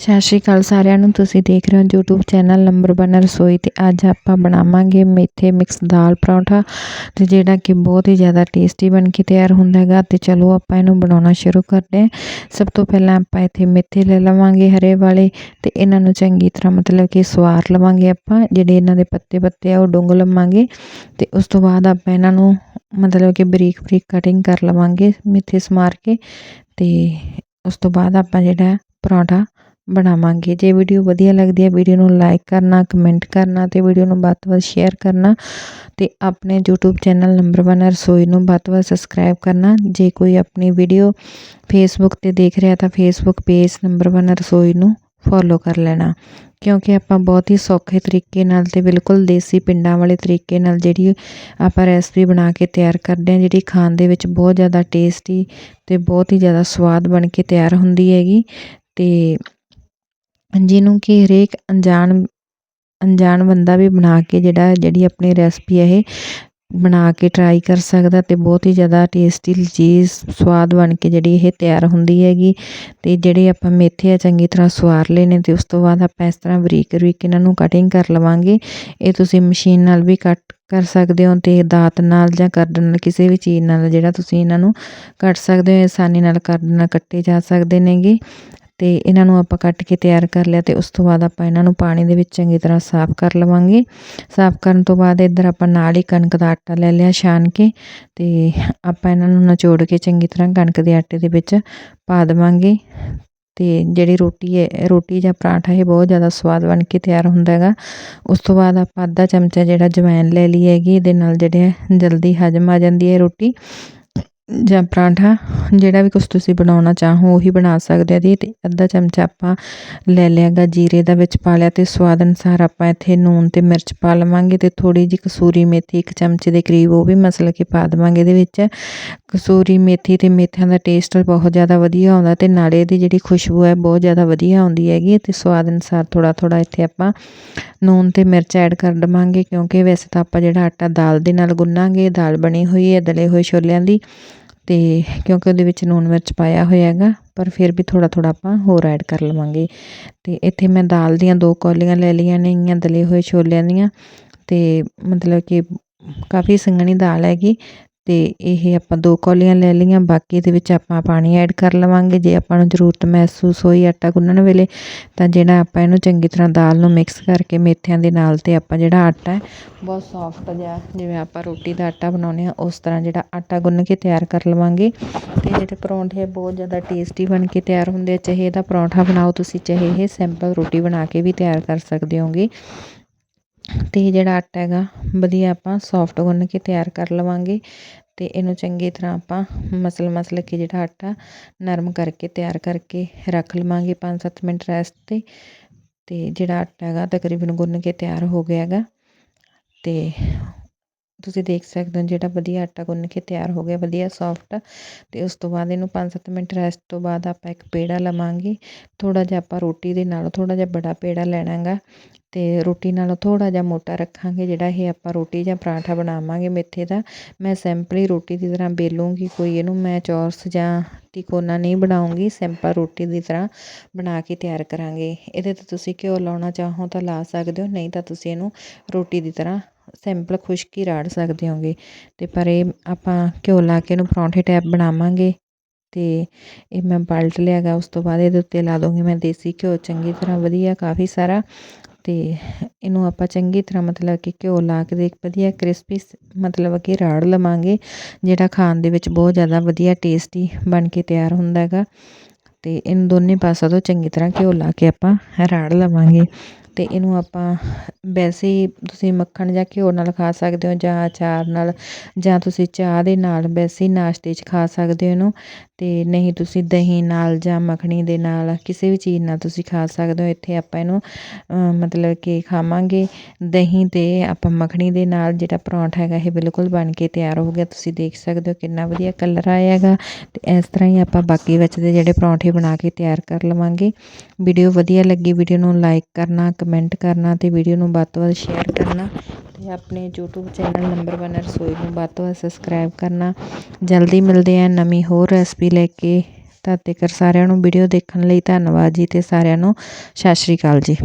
ਸਤਿ ਸ਼੍ਰੀ ਅਕਾਲ ਸਾਰਿਆਂ ਨੂੰ, ਤੁਸੀਂ ਦੇਖ ਰਹੇ ਹੋ YouTube ਚੈਨਲ ਨੰਬਰ 1 ਰਸੋਈ ਤੇ ਅੱਜ ਆਪਾਂ ਬਣਾਵਾਂਗੇ ਮੇਥੇ ਮਿਕਸ ਦਾਲ ਪਰੌਂਠਾ ਤੇ ਜਿਹੜਾ ਕਿ ਬਹੁਤ ਹੀ ਜ਼ਿਆਦਾ ਟੇਸਟੀ ਬਣ ਕੇ ਤਿਆਰ ਹੁੰਦਾ ਹੈਗਾ ਤੇ ਚਲੋ ਆਪਾਂ ਇਹਨੂੰ ਬਣਾਉਣਾ ਸ਼ੁਰੂ ਕਰਦੇ ਹਾਂ। ਸਭ ਤੋਂ ਪਹਿਲਾਂ ਆਪਾਂ ਇੱਥੇ ਮੇਥੇ ਲੈ ਲਵਾਂਗੇ ਹਰੇ ਵਾਲੇ ਤੇ ਇਹਨਾਂ ਨੂੰ ਚੰਗੀ ਤਰ੍ਹਾਂ ਮਤਲਬ ਕਿ ਸਵਾਰ ਲਵਾਂਗੇ ਆਪਾਂ, ਜਿਹੜੇ ਇਹਨਾਂ ਦੇ ਪੱਤੇ ਪੱਤੇ ਆ ਉਹ ਡੁੰਗ ਲਵਾਂਗੇ ਤੇ ਉਸ ਤੋਂ ਬਾਅਦ ਆਪਾਂ ਇਹਨਾਂ ਨੂੰ ਮਤਲਬ ਕਿ ਬਰੀਕ ਬਰੀਕ ਕਟਿੰਗ ਕਰ ਲਵਾਂਗੇ ਮੇਥੇ ਸਮਾਰ ਕੇ ਤੇ ਉਸ ਤੋਂ ਬਾਅਦ ਆਪਾਂ ਜਿਹੜਾ ਪਰੌਂਠਾ ਬਣਾਵਾਂਗੇ। ਜੇ ਵੀਡੀਓ ਵਧੀਆ ਲੱਗਦੀ ਹੈ, ਵੀਡੀਓ ਨੂੰ ਲਾਈਕ ਕਰਨਾ ਕਮੈਂਟ ਕਰਨਾ ਤੇ ਵੀਡੀਓ ਨੂੰ ਵੱਧ ਤੋਂ ਵੱਧ ਸ਼ੇਅਰ ਕਰਨਾ ਤੇ ਆਪਣੇ YouTube ਚੈਨਲ ਨੰਬਰ 1 ਰਸੋਈ ਨੂੰ ਵੱਧ ਤੋਂ ਵੱਧ ਸਬਸਕ੍ਰਾਈਬ ਕਰਨਾ। ਜੇ ਕੋਈ ਆਪਣੀ ਵੀਡੀਓ ਫੇਸਬੁੱਕ ਤੇ ਦੇਖ ਰਿਹਾ ਤਾਂ ਫੇਸਬੁੱਕ ਪੇਜ ਨੰਬਰ 1 ਰਸੋਈ ਨੂੰ ਫੋਲੋ ਕਰ ਲੈਣਾ। ਕਿਉਂਕਿ ਆਪਾਂ ਬਹੁਤ ਹੀ ਸੌਖੇ ਤਰੀਕੇ ਨਾਲ ਤੇ ਬਿਲਕੁਲ ਦੇਸੀ ਪਿੰਡਾਂ ਵਾਲੇ ਤਰੀਕੇ ਨਾਲ ਜਿਹੜੀ ਆਪਾਂ ਰੈਸਪੀ ਬਣਾ ਕੇ ਤਿਆਰ ਕਰਦੇ ਹਾਂ, ਜਿਹੜੀ ਖਾਣ ਦੇ ਵਿੱਚ ਬਹੁਤ ਜ਼ਿਆਦਾ ਟੇਸਟੀ ਤੇ ਬਹੁਤ ਹੀ ਜ਼ਿਆਦਾ ਸਵਾਦ ਬਣ ਕੇ ਤਿਆਰ ਹੁੰਦੀ ਹੈਗੀ ਤੇ ਜਿਹਨੂੰ ਕਿ ਹਰੇਕ ਅਣਜਾਣ ਅਣਜਾਣ ਬੰਦਾ ਵੀ ਬਣਾ ਕੇ ਜਿਹੜਾ, ਜਿਹੜੀ ਆਪਣੀ ਰੈਸਪੀ ਹੈ ਇਹ ਬਣਾ ਕੇ ਟਰਾਈ ਕਰ ਸਕਦਾ ਅਤੇ ਬਹੁਤ ਹੀ ਜ਼ਿਆਦਾ ਟੇਸਟੀ ਚੀਜ਼ ਸਵਾਦ ਬਣ ਕੇ ਜਿਹੜੀ ਇਹ ਤਿਆਰ ਹੁੰਦੀ ਹੈਗੀ। ਅਤੇ ਜਿਹੜੇ ਆਪਾਂ ਮੇਥੇ ਆ ਚੰਗੀ ਤਰ੍ਹਾਂ ਸਵਾਰ ਲਏ ਨੇ ਅਤੇ ਉਸ ਤੋਂ ਬਾਅਦ ਆਪਾਂ ਇਸ ਤਰ੍ਹਾਂ ਬਰੀਕ ਬਰੀਕ ਇਹਨਾਂ ਨੂੰ ਕਟਿੰਗ ਕਰ ਲਵਾਂਗੇ। ਇਹ ਤੁਸੀਂ ਮਸ਼ੀਨ ਨਾਲ ਵੀ ਕੱਟ ਕਰ ਸਕਦੇ ਹੋ ਅਤੇ ਦਾਤ ਨਾਲ ਜਾਂ ਕਰਦ ਨਾਲ, ਕਿਸੇ ਵੀ ਚੀਜ਼ ਨਾਲ ਜਿਹੜਾ ਤੁਸੀਂ ਇਹਨਾਂ ਨੂੰ ਕੱਟ ਸਕਦੇ ਹੋ ਆਸਾਨੀ ਨਾਲ ਕਰਦ ਨਾਲ ਕੱਟੇ ਜਾ ਸਕਦੇ ਨੇਗੇ। ਤੇ ਇਹਨਾਂ ਨੂੰ ਆਪਾਂ ਕੱਟ ਕੇ ਤਿਆਰ ਕਰ ਲਿਆ ਤੇ ਉਸ ਤੋਂ ਬਾਅਦ ਆਪਾਂ ਇਹਨਾਂ ਨੂੰ ਪਾਣੀ ਦੇ ਵਿੱਚ ਚੰਗੀ ਤਰ੍ਹਾਂ ਸਾਫ਼ ਕਰ ਲਵਾਂਗੇ। ਸਾਫ਼ ਕਰਨ ਤੋਂ ਬਾਅਦ ਇੱਧਰ ਆਪਾਂ ਨਾਲ ਹੀ ਕਣਕ ਦਾ ਆਟਾ ਲੈ ਲਿਆ ਛਾਣ ਕੇ ਤੇ ਆਪਾਂ ਇਹਨਾਂ ਨੂੰ ਨਿਚੋੜ ਕੇ ਚੰਗੀ ਤਰ੍ਹਾਂ ਕਣਕ ਦੇ ਆਟੇ ਦੇ ਵਿੱਚ ਪਾ ਦੇਵਾਂਗੇ। ਤੇ ਜਿਹੜੀ ਰੋਟੀ ਹੈ, ਰੋਟੀ ਜਾਂ ਪਰਾਂਠਾ ਇਹ ਬਹੁਤ ਜ਼ਿਆਦਾ ਸਵਾਦ ਬਣ ਕੇ ਤਿਆਰ ਹੁੰਦਾ ਹੈਗਾ। ਉਸ ਤੋਂ ਬਾਅਦ ਆਪਾਂ ਅੱਧਾ ਚਮਚਾ ਜਿਹੜਾ ਜਵੈਨ ਲੈ ਲਈ ਹੈਗੀ, ਇਹਦੇ ਨਾਲ ਜਿਹੜੇ ਜਲਦੀ ਹਜਮ ਆ ਜਾਂਦੀ ਹੈ ਰੋਟੀ। ਜਾਂ ਪਰਾਂਠਾ, ਜਿਹੜਾ ਵੀ ਕੁਛ ਤੁਸੀਂ ਬਣਾਉਣਾ ਚਾਹੋ, ਉਹੀ ਬਣਾ ਸਕਦੇ ਆ ਜੀ। ਅਤੇ ਅੱਧਾ ਚਮਚਾ ਆਪਾਂ ਲੈ ਲਿਆ ਗਾ ਜੀਰੇ ਦਾ ਵਿੱਚ ਪਾ ਲਿਆ ਅਤੇ ਸਵਾਦ ਅਨੁਸਾਰ ਆਪਾਂ ਇੱਥੇ ਨੂਣ ਅਤੇ ਮਿਰਚ ਪਾ ਲਵਾਂਗੇ ਅਤੇ ਥੋੜ੍ਹੀ ਜਿਹੀ ਕਸੂਰੀ ਮੇਥੀ ਇੱਕ ਚਮਚੇ ਦੇ ਕਰੀਬ ਉਹ ਵੀ ਮਸਲ ਕੇ ਪਾ ਦੇਵਾਂਗੇ ਇਹਦੇ ਵਿੱਚ। ਕਸੂਰੀ ਮੇਥੀ ਅਤੇ ਮੇਥਿਆਂ ਦਾ ਟੇਸਟ ਬਹੁਤ ਜ਼ਿਆਦਾ ਵਧੀਆ ਆਉਂਦਾ ਅਤੇ ਨਾਲੇ ਇਹਦੀ ਜਿਹੜੀ ਖੁਸ਼ਬੂ ਹੈ ਬਹੁਤ ਜ਼ਿਆਦਾ ਵਧੀਆ ਆਉਂਦੀ ਹੈਗੀ ਅਤੇ ਸਵਾਦ ਅਨੁਸਾਰ ਥੋੜ੍ਹਾ ਥੋੜ੍ਹਾ ਇੱਥੇ ਆਪਾਂ ਨੂਣ ਤੇ ਮਿਰਚ ਐਡ ਕਰ ਦੇਵਾਂਗੇ ਕਿਉਂਕਿ ਵੈਸੇ ਤਾਂ ਆਪਾਂ ਜਿਹੜਾ ਆਟਾ ਦਾਲ ਦੇ ਨਾਲ ਗੁੰਨਾਂਗੇ, ਦਾਲ ਬਣੀ ਹੋਈ ਹੈ, ਦਲੇ ਹੋਏ ਛੋਲਿਆਂ ਦੀ ਅਤੇ ਕਿਉਂਕਿ ਉਹਦੇ ਵਿੱਚ ਲੂਣ ਮਿਰਚ ਪਾਇਆ ਹੋਇਆ ਹੈਗਾ, ਪਰ ਫਿਰ ਵੀ ਥੋੜ੍ਹਾ ਥੋੜ੍ਹਾ ਆਪਾਂ ਹੋਰ ਐਡ ਕਰ ਲਵਾਂਗੇ। ਅਤੇ ਇੱਥੇ ਮੈਂ ਦਾਲ ਦੀਆਂ ਦੋ ਕੌਲੀਆਂ ਲੈ ਲਈਆਂ ਨੇਗੀਆਂ ਦਲੇ ਹੋਏ ਛੋਲਿਆਂ ਦੀਆਂ। ਅਤੇ ਮਤਲਬ ਕਿ ਕਾਫੀ ਸੰਘਣੀ ਦਾਲ ਹੈਗੀ। ਤੇ ਇਹ ਆਪਾਂ ਦੋ ਕੌਲੀਆਂ ਲੈ ਲਈਆਂ, ਬਾਕੀ ਇਹਦੇ ਵਿੱਚ ਆਪਾਂ ਪਾਣੀ ਐਡ ਕਰ ਲਵਾਂਗੇ। ਜੇ ਆਪਾਂ ਨੂੰ ਜ਼ਰੂਰਤ ਮਹਿਸੂਸ ਹੋਈ ਆਟਾ ਗੁੰਨਣ ਵੇਲੇ, ਤਾਂ ਜਿਹੜਾ ਆਪਾਂ ਇਹਨੂੰ ਚੰਗੀ ਤਰ੍ਹਾਂ ਦਾਲ ਨੂੰ ਮਿਕਸ ਕਰਕੇ ਮੇਥਿਆਂ ਦੇ ਨਾਲ ਤੇ ਆਪਾਂ ਜਿਹੜਾ ਆਟਾ ਹੈ, ਬਹੁਤ ਸੌਫਟ ਜਿਹਾ, ਜਿਵੇਂ ਆਪਾਂ ਰੋਟੀ ਦਾ ਆਟਾ ਬਣਾਉਂਦੇ ਆ ਉਸ ਤਰ੍ਹਾਂ ਜਿਹੜਾ ਆਟਾ ਗੁੰਨ ਕੇ ਤਿਆਰ ਕਰ ਲਵਾਂਗੇ। ਤੇ ਜਿਹੜੇ ਪਰੌਂਠੇ ਬਹੁਤ ਜ਼ਿਆਦਾ ਟੇਸਟੀ ਬਣ ਕੇ ਤਿਆਰ ਹੁੰਦੇ ਚਾਹੇ ਇਹਦਾ ਪਰੌਂਠਾ ਬਣਾਓ ਤੁਸੀਂ, ਚਾਹੇ ਇਹ ਸਿੰਪਲ ਰੋਟੀ ਬਣਾ ਕੇ ਵੀ ਤਿਆਰ ਕਰ ਸਕਦੇ ਹੋਗੇ। ਅਤੇ ਜਿਹੜਾ ਆਟਾ ਹੈਗਾ, ਵਧੀਆ ਆਪਾਂ ਸੋਫਟ ਗੁੰਨ ਕੇ ਤਿਆਰ ਕਰ ਲਵਾਂਗੇ ਅਤੇ ਇਹਨੂੰ ਚੰਗੀ ਤਰ੍ਹਾਂ ਆਪਾਂ ਮਸਲ ਮਸਲ ਕੇ ਜਿਹੜਾ ਆਟਾ ਨਰਮ ਕਰਕੇ ਤਿਆਰ ਕਰਕੇ ਰੱਖ ਲਵਾਂਗੇ 5-7 ਮਿੰਟ ਰੈਸਟ ਤੇ। ਅਤੇ ਜਿਹੜਾ ਆਟਾ ਹੈਗਾ, ਤਕਰੀਬਨ ਗੁੰਨ ਕੇ ਤਿਆਰ ਹੋ ਗਿਆ ਹੈਗਾ। ਅਤੇ ਤੁਸੀਂ ਦੇਖ ਸਕਦੇ ਹੋ ਜਿਹੜਾ ਵਧੀਆ ਆਟਾ ਗੁੰਨ ਕੇ ਤਿਆਰ ਹੋ ਗਿਆ, ਵਧੀਆ ਸੌਫਟ ਅਤੇ ਉਸ ਤੋਂ ਬਾਅਦ ਇਹਨੂੰ 5-7 ਮਿੰਟ ਰੈਸਟ ਤੋਂ ਬਾਅਦ ਆਪਾਂ ਇੱਕ ਪੇੜਾ ਲਵਾਂਗੇ। ਥੋੜ੍ਹਾ ਜਿਹਾ ਆਪਾਂ ਰੋਟੀ ਦੇ ਨਾਲ ਥੋੜ੍ਹਾ ਜਿਹਾ ਬੜਾ ਪੇੜਾ ਲੈਣਾ ਹੈਗਾ ਤੇ ਰੋਟੀ ਨਾਲੋਂ ਥੋੜ੍ਹਾ ਜਿਹਾ ਮੋਟਾ ਰੱਖਾਂਗੇ, ਜਿਹੜਾ ਇਹ ਆਪਾਂ ਰੋਟੀ ਜਾਂ ਪਰਾਂਠਾ ਬਣਾਵਾਂਗੇ ਮੇਥੇ ਦਾ। ਮੈਂ ਸਿੰਪਲੀ ਰੋਟੀ ਦੀ ਤਰ੍ਹਾਂ ਬੇਲੂੰਗੀ ਕੋਈ ਇਹਨੂੰ, ਮੈਂ ਚੌਰਸ ਜਾਂ ਤਿਕੋਨਾ ਨਹੀਂ ਬਣਾਉਂਗੀ, ਸਿੰਪਲ ਰੋਟੀ ਦੀ ਤਰ੍ਹਾਂ ਬਣਾ ਕੇ ਤਿਆਰ ਕਰਾਂਗੇ। ਇਹਦੇ ਤੇ ਤੁਸੀਂ ਘਿਓ ਲਾਉਣਾ ਚਾਹੋ ਤਾਂ ਲਾ ਸਕਦੇ ਹੋ, ਨਹੀਂ ਤਾਂ ਤੁਸੀਂ ਇਹਨੂੰ ਰੋਟੀ ਦੀ ਤਰ੍ਹਾਂ ਸਿੰਪਲ ਖੁਸ਼ਕ ਹੀ ਰਾੜ ਸਕਦੇ ਹੋਗੇ। ਅਤੇ ਪਰ ਇਹ ਆਪਾਂ ਘਿਓ ਲਾ ਕੇ ਇਹਨੂੰ ਪਰੌਂਠੇ ਟਾਈਪ ਬਣਾਵਾਂਗੇ। ਅਤੇ ਇਹ ਮੈਂ ਪਲਟ ਲਿਆ ਗਾ ਉਸ ਤੋਂ ਬਾਅਦ ਇਹਦੇ ਉੱਤੇ ਲਾ ਦੂੰਗੀ ਮੈਂ ਦੇਸੀ ਘਿਓ, ਚੰਗੀ ਤਰ੍ਹਾਂ ਵਧੀਆ ਕਾਫੀ ਸਾਰਾ। ਅਤੇ ਇਹਨੂੰ ਆਪਾਂ ਚੰਗੀ ਤਰ੍ਹਾਂ ਮਤਲਬ ਕਿ ਘਿਓ ਲਾ ਕੇ ਇੱਕ ਵਧੀਆ ਕ੍ਰਿਸਪੀ ਮਤਲਬ ਕਿ ਰਾੜ ਲਵਾਂਗੇ, ਜਿਹੜਾ ਖਾਣ ਦੇ ਵਿੱਚ ਬਹੁਤ ਜ਼ਿਆਦਾ ਵਧੀਆ ਟੇਸਟੀ ਬਣ ਕੇ ਤਿਆਰ ਹੁੰਦਾ ਹੈਗਾ। ਅਤੇ ਇਹਨੂੰ ਦੋਨੇ ਪਾਸਾ ਤੋਂ ਚੰਗੀ ਤਰ੍ਹਾਂ ਘਿਓ ਲਾ ਕੇ ਆਪਾਂ ਰਾੜ ਲਵਾਂਗੇ। ਤੇ ਇਹਨੂੰ ਆਪਾਂ ਵੈਸੇ ਹੀ ਤੁਸੀਂ ਮੱਖਣ ਜਾਂ ਘਿਓ ਨਾਲ ਖਾ ਸਕਦੇ ਹੋ ਜਾਂ ਅਚਾਰ ਨਾਲ, ਜਾਂ ਤੁਸੀਂ ਚਾਹ ਦੇ ਨਾਲ ਵੈਸੇ ਹੀ ਨਾਸ਼ਤੇ 'ਚ ਖਾ ਸਕਦੇ ਹੋ ਇਹਨੂੰ ਅਤੇ ਨਹੀਂ ਤੁਸੀਂ ਦਹੀਂ ਨਾਲ ਜਾਂ ਮੱਖਣੀ ਦੇ ਨਾਲ ਕਿਸੇ ਵੀ ਚੀਜ਼ ਨਾਲ ਤੁਸੀਂ ਖਾ ਸਕਦੇ ਹੋ। ਇੱਥੇ ਆਪਾਂ ਇਹਨੂੰ ਮਤਲਬ ਕਿ ਖਾਵਾਂਗੇ ਦਹੀਂ ਅਤੇ ਆਪਾਂ ਮੱਖਣੀ ਦੇ ਨਾਲ ਜਿਹੜਾ ਪਰੌਂਠਾ ਹੈਗਾ ਇਹ ਬਿਲਕੁਲ ਬਣ ਕੇ ਤਿਆਰ ਹੋ ਗਿਆ। ਤੁਸੀਂ ਦੇਖ ਸਕਦੇ ਹੋ ਕਿੰਨਾ ਵਧੀਆ ਕਲਰ ਆਇਆ ਹੈਗਾ। ਅਤੇ ਇਸ ਤਰ੍ਹਾਂ ਹੀ ਆਪਾਂ ਬਾਕੀ ਬਚਦੇ ਜਿਹੜੇ ਪਰੌਂਠੇ ਬਣਾ ਕੇ ਤਿਆਰ ਕਰ ਲਵਾਂਗੇ। ਵੀਡੀਓ ਵਧੀਆ ਲੱਗੀ, ਵੀਡੀਓ ਨੂੰ ਲਾਈਕ ਕਰਨਾ ਕਮੈਂਟ ਕਰਨਾ ਅਤੇ ਵੀਡੀਓ ਨੂੰ ਵੱਧ ਤੋਂ ਵੱਧ ਸ਼ੇਅਰ ਕਰਨਾ ਅਤੇ ਆਪਣੇ ਯੂਟਿਊਬ ਚੈਨਲ ਨੰਬਰ ਵਨ ਰਸੋਈ ਨੂੰ ਵੱਧ ਤੋਂ ਵੱਧ ਸਬਸਕ੍ਰਾਈਬ ਕਰਨਾ। ਜਲਦੀ ਮਿਲਦੇ ਆ ਨਵੀਂ ਹੋਰ ਰੈਸਪੀ ਲੈ ਕੇ। ਤਦ ਤੱਕ ਸਾਰਿਆਂ ਨੂੰ ਵੀਡੀਓ ਦੇਖਣ ਲਈ ਧੰਨਵਾਦ ਜੀ ਅਤੇ ਸਾਰਿਆਂ ਨੂੰ ਸਤਿ ਸ਼੍ਰੀ ਅਕਾਲ ਜੀ।